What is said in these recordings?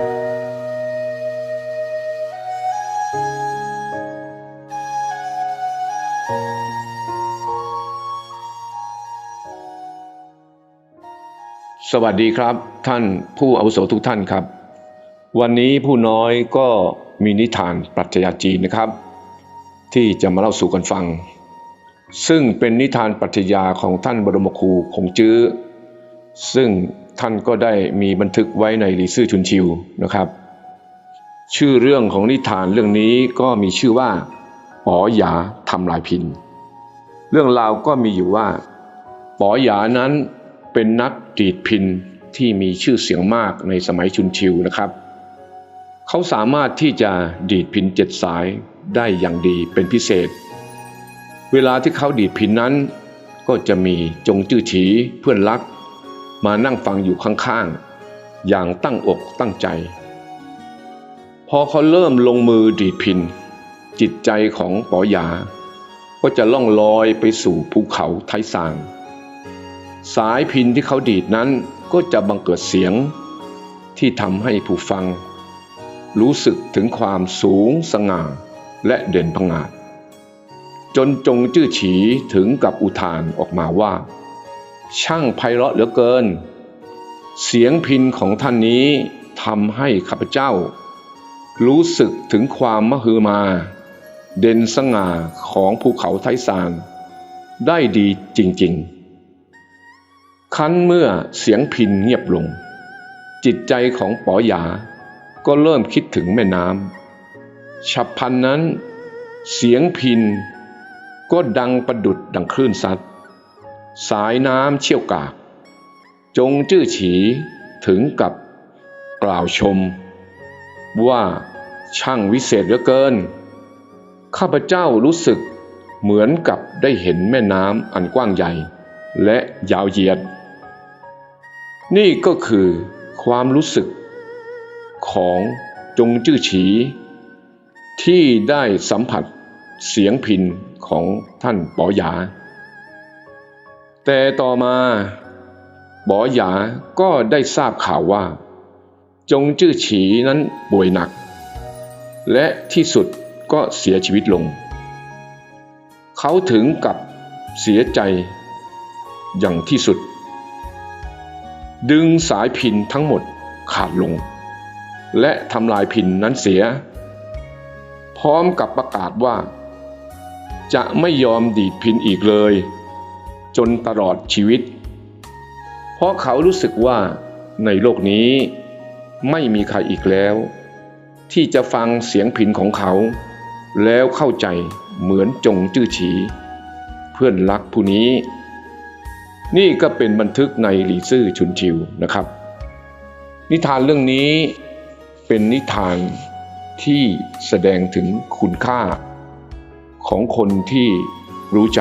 สวัสดีครับท่านผู้อาวุโสทุกท่านครับ วันนี้ผู้น้อยก็มีนิทานปรัชญาจีนนะครับ ที่จะมาเล่าสู่กันฟัง ซึ่งเป็นนิทานปรัชญาของท่านบรมครูคงจื้อ ซึ่ง ท่านก็ได้มีบันทึกไว้ในหลีซื่อชุนชิวนะครับ ชื่อเรื่องของนิทานเรื่องนี้ก็มีชื่อว่าป๋อหยาทำลายพิน เรื่องราวก็มีอยู่ว่าป๋อหยานั้นเป็นนักดีดพินที่มีชื่อเสียงมากในสมัยชุนชิวนะครับ เขาสามารถที่จะดีดพินเจ็ดสายได้อย่างดีเป็นพิเศษ เวลาที่เขาดีดพินนั้น ก็จะมีจงจื้อฉีเพื่อนรัก มานั่งฟังอยู่ข้างๆ อย่างตั้งอกตั้งใจ พอเขาเริ่มลงมือดีดพิน จิตใจของปอยา ก็จะล่องลอยไปสู่ภูเขาไทซาง สายพินที่เขาดีดนั้นก็จะบังเกิดเสียง ที่ทำให้ผู้ฟัง รู้สึกถึงความสูงสง่าและเด่นพงาดจนจงจื้อฉีถึงกับอุทานออกมาว่า ช่างไพเราะเหลือเกิน เสียงพินของท่านนี้ทำให้ข้าพเจ้า รู้สึกถึงความมหือมา เด่นสง่าของภูเขาไทซานได้ดีจริงๆ คันเมื่อเสียงพินเงียบลง จิตใจของป๋อหยา ก็เริ่มคิดถึงแม่น้ำฉับพันนั้น เสียงพินก็ดังประดุดดังคลื่นซัด สายน้ำเชี่ยวกาก จงจื้อฉีถึงกับกล่าวชม ว่าช่างวิเศษเหลือเกิน ข้าพเจ้ารู้สึกเหมือนกับได้เห็นแม่น้ำอันกว้างใหญ่ และยาวเหยียด นี่ก็คือความรู้สึก ของจงจื้อฉี ที่ได้สัมผัสเสียงพินของท่านป๋อหยา แต่ต่อมาป๋อหยาก็ได้ทราบข่าวว่า จงจื้อฉีนั้นป่วยหนัก และที่สุดก็เสียชีวิตลง เขาถึงกับเสียใจอย่างที่สุด ดึงสายพินทั้งหมดขาดลง และทำลายพินนั้นเสีย พร้อมกับประกาศว่า จะไม่ยอมดีดพินอีกเลย จนตลอดชีวิต เพราะเขารู้สึกว่าในโลกนี้ไม่มีใครอีกแล้ว ที่จะฟังเสียงพินของเขา แล้วเข้าใจเหมือนจงจื้อฉี เพื่อนรักผู้นี้ นี่ก็เป็นบันทึกในหลีซื่อชุนชิวนะครับ นิทานเรื่องนี้เป็นนิทานที่แสดงถึงคุณค่าของคนที่รู้ใจ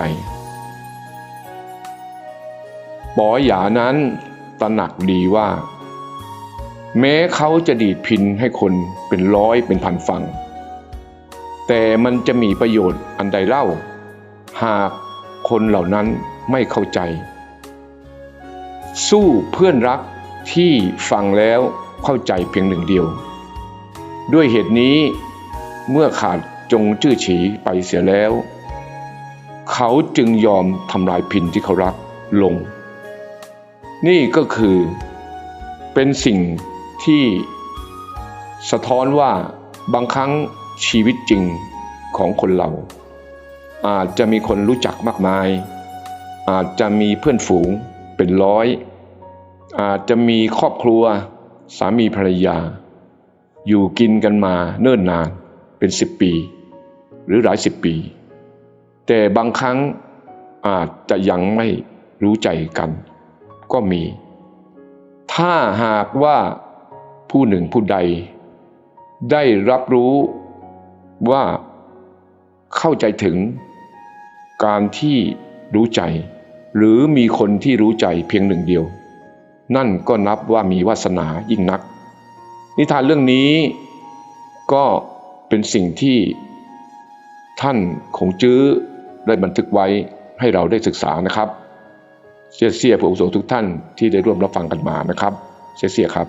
ปอหยานั้นตระหนักดีว่า แม้เขาจะดีดพินให้คนเป็นร้อยเป็นพันฟัง แต่มันจะมีประโยชน์อันใดเล่า หากคนเหล่านั้นไม่เข้าใจ สู้เพื่อนรักที่ฟังแล้วเข้าใจเพียงหนึ่งเดียว ด้วยเหตุนี้เมื่อขาดจงจื้อฉีไปเสียแล้ว เขาจึงยอมทำลายพินที่เขารักลง นี่ก็คือเป็นสิ่งที่สะท้อนว่าบางครั้งชีวิตจริงของคนเรา อาจจะมีคนรู้จักมากมาย อาจจะมีเพื่อนฝูงเป็นร้อย อาจจะมีครอบครัวสามีภรรยา อยู่กินกันมาเนิ่นนานเป็นสิบปี หรือหลายสิบปี แต่บางครั้งอาจจะยังไม่รู้ใจกัน ก็มี ถ้าหากว่าผู้หนึ่งผู้ใด ได้รับรู้ว่าเข้าใจถึงการที่รู้ใจ หรือมีคนที่รู้ใจเพียงหนึ่งเดียว นั่นก็นับว่ามีวาสนายิ่งนัก นิทานเรื่องนี้ก็เป็นสิ่งที่ท่านคงจื้อได้บันทึกไว้ให้เราได้ศึกษานะครับ เสียเสียผู้อุโสทุกท่านที่ได้ร่วมรับฟังกันมานะครับ เสียเสียครับ